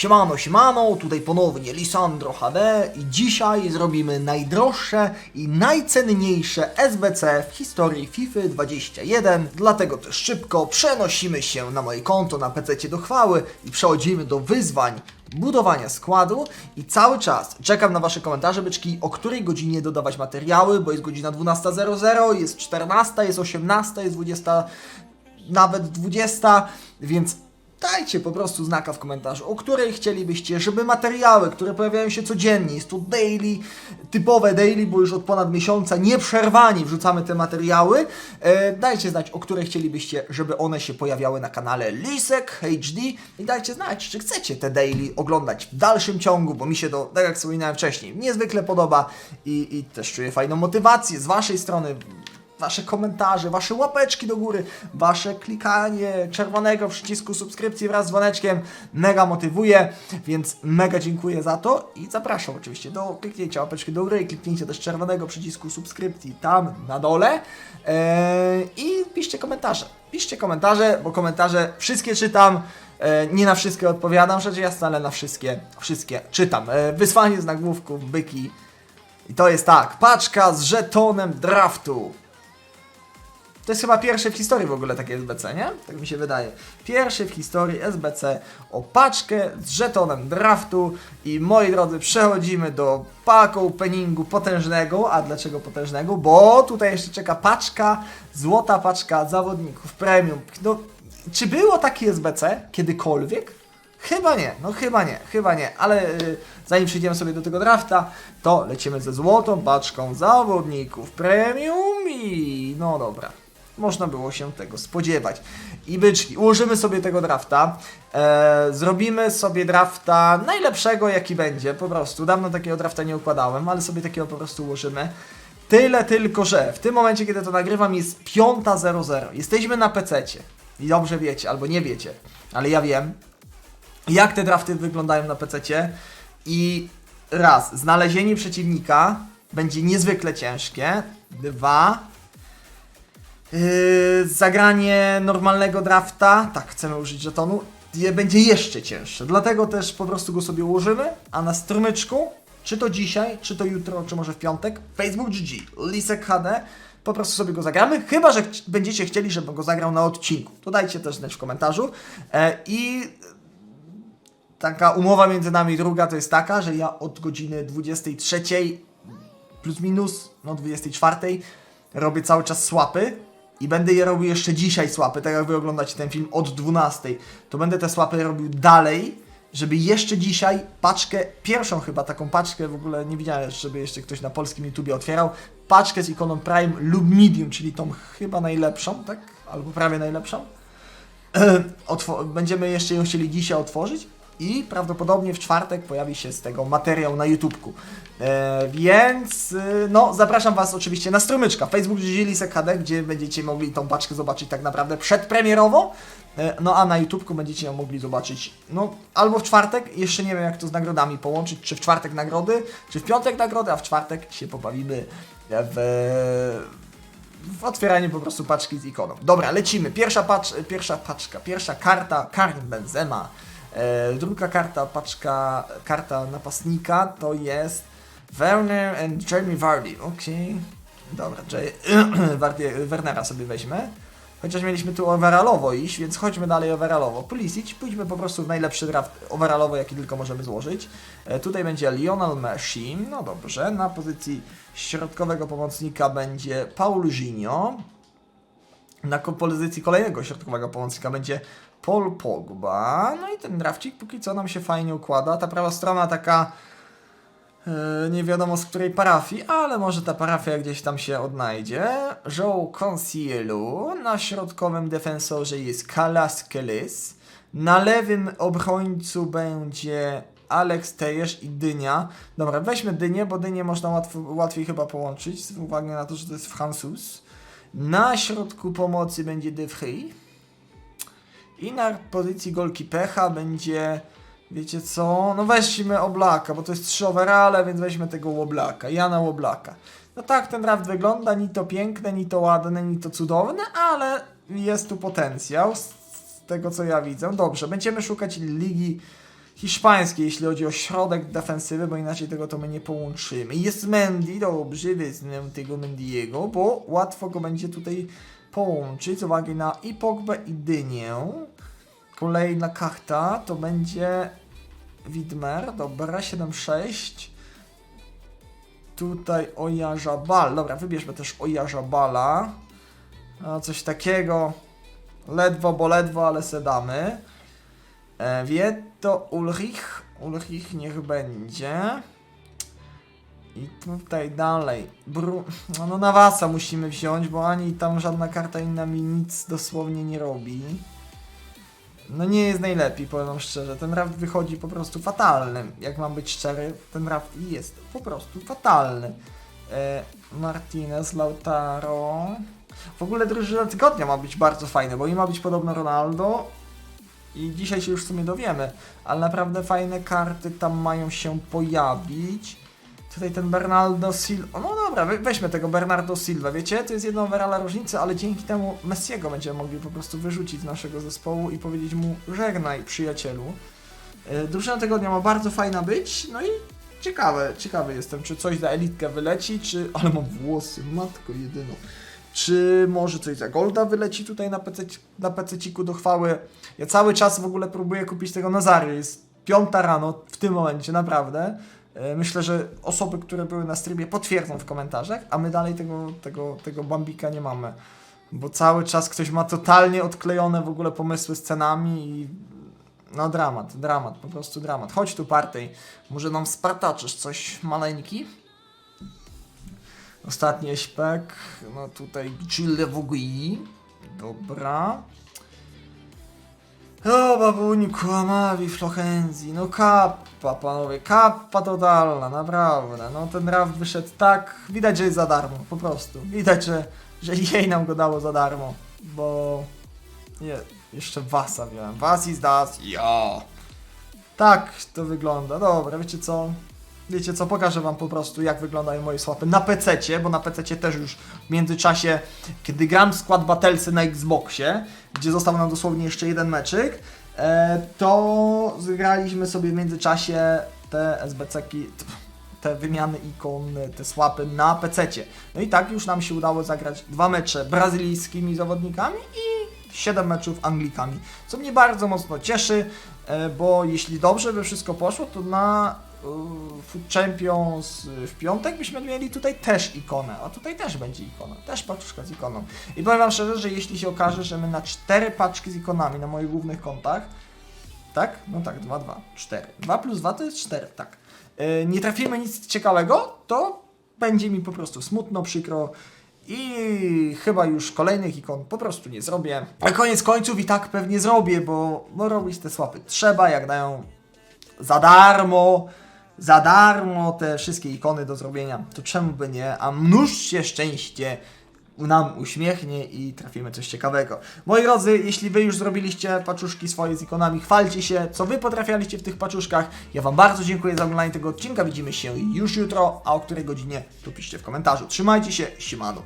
Siemano, siemano, tutaj ponownie Lisandro HD i dzisiaj zrobimy najdroższe i najcenniejsze SBC w historii FIFA 21. Dlatego też szybko przenosimy się na moje konto na PC do chwały i przechodzimy do wyzwań budowania składu i cały czas czekam na Wasze komentarze, byczki, o której godzinie dodawać materiały, bo jest godzina 12.00, jest 14, jest 18, jest 20, nawet 20, więc dajcie po prostu znaka w komentarzu, o której chcielibyście, żeby materiały, które pojawiają się codziennie, jest to daily, typowe daily, bo już od ponad miesiąca nieprzerwani wrzucamy te materiały, e, dajcie znać, o które chcielibyście, żeby one się pojawiały na kanale Lisek HD i dajcie znać, czy chcecie te daily oglądać w dalszym ciągu, bo mi się to, tak jak wspominałem wcześniej, niezwykle podoba i, i też czuję fajną motywację z Waszej strony, Wasze komentarze, wasze łapeczki do góry, wasze klikanie czerwonego przycisku subskrypcji wraz z dzwoneczkiem mega motywuje, więc mega dziękuję za to i zapraszam oczywiście do kliknięcia łapeczki do góry i kliknięcia też czerwonego przycisku subskrypcji tam na dole eee, i piszcie komentarze. Piszcie komentarze, bo komentarze wszystkie czytam. E, nie na wszystkie odpowiadam, rzecz jasna, ale na wszystkie, wszystkie czytam. E, wysłanie z nagłówków, byki. I to jest tak, paczka z żetonem draftu. To jest chyba pierwsze w historii w ogóle takie SBC, nie? Tak mi się wydaje. Pierwszy w historii SBC o paczkę z żetonem draftu i moi drodzy, przechodzimy do pack openingu potężnego. A dlaczego potężnego? Bo tutaj jeszcze czeka paczka, złota paczka zawodników premium. No, czy było takie SBC kiedykolwiek? Chyba nie, no chyba nie, chyba nie, ale y, zanim przejdziemy sobie do tego drafta, to lecimy ze złotą paczką zawodników premium i no dobra, można było się tego spodziewać. I byczki, ułożymy sobie tego drafta, e, zrobimy sobie drafta najlepszego jaki będzie, po prostu, dawno takiego drafta nie układałem, ale sobie takiego po prostu ułożymy. Tyle tylko, że w tym momencie, kiedy to nagrywam, jest 5.00. Jesteśmy na PC-cie. I dobrze wiecie, albo nie wiecie, ale ja wiem, jak te drafty wyglądają na PC-cie. I raz, znalezienie przeciwnika będzie niezwykle ciężkie. Dwa, yy, zagranie normalnego drafta, tak, chcemy użyć żetonu, je- będzie jeszcze cięższe. Dlatego też po prostu go sobie ułożymy, a na strumyczku, czy to dzisiaj, czy to jutro, czy może w piątek, Facebook GG, Lisek HD, po prostu sobie go zagramy, chyba, że chci- będziecie chcieli, żebym go zagrał na odcinku. To dajcie też znać w komentarzu. E, I taka umowa między nami druga to jest taka, że ja od godziny 23 plus minus, no 24 robię cały czas słapy i będę je robił jeszcze dzisiaj słapy, tak jak wy oglądacie ten film od 12, to będę te słapy robił dalej, żeby jeszcze dzisiaj paczkę, pierwszą chyba taką paczkę, w ogóle nie widziałem, żeby jeszcze ktoś na polskim YouTubie otwierał, paczkę z ikoną Prime lub Medium, czyli tą chyba najlepszą, tak? Albo prawie najlepszą. Będziemy jeszcze ją chcieli dzisiaj otworzyć i prawdopodobnie w czwartek pojawi się z tego materiał na YouTubku. E, więc y, no, zapraszam Was oczywiście na strumyczka Facebook Lisek HD, gdzie będziecie mogli tą paczkę zobaczyć tak naprawdę przedpremierowo. E, no a na YouTubku będziecie ją mogli zobaczyć no albo w czwartek, jeszcze nie wiem jak to z nagrodami połączyć, czy w czwartek nagrody, czy w piątek nagrody, a w czwartek się pobawimy w w otwieraniu po prostu paczki z ikoną. Dobra, lecimy. Pierwsza, pacz, pierwsza paczka, pierwsza karta Karim Benzema. E, druga karta, paczka, karta napastnika to jest Werner and Jeremy Vardy. Okej. Dobra, J- Vardy, Wernera sobie weźmę. Chociaż mieliśmy tu overallowo iść, więc chodźmy dalej overallowo. Pulisic, pójdźmy po prostu w najlepszy draft overallowo, jaki tylko możemy złożyć. E, tutaj będzie Lionel Messi, no dobrze. Na pozycji środkowego pomocnika będzie Paulinho. Na ko- pozycji kolejnego środkowego pomocnika będzie Paul Pogba. No i ten drafcik póki co nam się fajnie układa. Ta prawa strona taka e, nie wiadomo z której parafii, ale może ta parafia gdzieś tam się odnajdzie. Joe Concielu. Na środkowym defensorze jest Kalaskelis. Na lewym obrońcu będzie Alex Tejesz i Dynia. Dobra, weźmy Dynię, bo Dynię można łatwo, łatwiej chyba połączyć, z uwagi na to, że to jest Francuz. Na środku pomocy będzie De Vrij. I na pozycji golki pecha będzie, wiecie co, no weźmy Oblaka, bo to jest trzy overale, więc weźmy tego Oblaka, Jana Oblaka. No tak ten draft wygląda, ni to piękne, ni to ładne, ni to cudowne, ale jest tu potencjał z tego co ja widzę. Dobrze, będziemy szukać ligi hiszpańskie, jeśli chodzi o środek defensywy, bo inaczej tego to my nie połączymy. Jest Mendy, dobrze, wezmę tego Mendiego, bo łatwo go będzie tutaj połączyć z uwagi na i Pogbę i Dynię. Kolejna karta to będzie Widmer, dobra, 7-6. Tutaj Ojarzabal, dobra, wybierzmy też Ojarzabala. No, coś takiego. Ledwo, bo ledwo, ale se damy. E, Vieto Ulrich. Ulrich niech będzie. I tutaj dalej. Bru... No, no Nawasa musimy wziąć, bo ani tam żadna karta inna mi nic dosłownie nie robi. No nie jest najlepiej, powiem szczerze. Ten raft wychodzi po prostu fatalny. Jak mam być szczery, ten raft jest po prostu fatalny. E, Martinez, Lautaro. W ogóle drużyna tygodnia ma być bardzo fajna, bo i ma być podobno Ronaldo. I dzisiaj się już w sumie dowiemy, ale naprawdę fajne karty tam mają się pojawić. Tutaj ten Bernardo Silva. No dobra, we- weźmy tego Bernardo Silva, wiecie? To jest jedna overalla różnicy, ale dzięki temu Messiego będziemy mogli po prostu wyrzucić z naszego zespołu i powiedzieć mu żegnaj przyjacielu. Yy, Drużyna tygodnia ma bardzo fajna być, no i ciekawe, ciekawy jestem, czy coś za elitkę wyleci, czy... Ale mam włosy, matko jedyną. Czy może coś za Golda wyleci tutaj na PC, na PC-ciku do chwały? Ja cały czas w ogóle próbuję kupić tego Nazary. Jest piąta rano w tym momencie, naprawdę. E, Myślę, że osoby, które były na streamie potwierdzą w komentarzach, a my dalej tego, tego, tego Bambika nie mamy. Bo cały czas ktoś ma totalnie odklejone w ogóle pomysły z cenami i no dramat, dramat, po prostu dramat. Chodź tu partej, może nam spartaczysz coś maleńki? Ostatni śpek, no tutaj Chile Wugui, dobra. O babuniku, Amavi, Flochenzi, no kappa panowie, kappa totalna, naprawdę. No ten raft wyszedł tak, widać, że jest za darmo, po prostu. Widać, że, że jej nam go dało za darmo, bo... Nie, jeszcze Wasa wziąłem, Was is das, ja. Tak to wygląda, dobra, wiecie co? Wiecie co, pokażę wam po prostu jak wyglądają moje słapy na PC, bo na PC też już w międzyczasie, kiedy gram skład Battlesy na Xboxie, gdzie został nam dosłownie jeszcze jeden meczyk, e, to zgraliśmy sobie w międzyczasie te SBC-ki, te wymiany ikon, te słapy na PC. No i tak już nam się udało zagrać dwa mecze brazylijskimi zawodnikami i 7 meczów Anglikami, co mnie bardzo mocno cieszy, e, bo jeśli dobrze by wszystko poszło, to na Food Champions w piątek byśmy mieli tutaj też ikonę, a tutaj też będzie ikona, też paczka z ikoną. I powiem wam szczerze, że jeśli się okaże, że my na cztery paczki z ikonami na moich głównych kontach, tak? No tak, 2, 2, 4. 2 plus 2 to jest 4, tak. E, nie trafimy nic ciekawego, to będzie mi po prostu smutno, przykro i chyba już kolejnych ikon po prostu nie zrobię. A koniec końców i tak pewnie zrobię, bo, bo robić te słapy trzeba, jak dają za darmo, za darmo te wszystkie ikony do zrobienia, to czemu by nie, a mnóż się szczęście nam uśmiechnie i trafimy coś ciekawego. Moi drodzy, jeśli Wy już zrobiliście paczuszki swoje z ikonami, chwalcie się, co Wy potrafialiście w tych paczuszkach. Ja Wam bardzo dziękuję za oglądanie tego odcinka, widzimy się już jutro, a o której godzinie to piszcie w komentarzu. Trzymajcie się, siemano.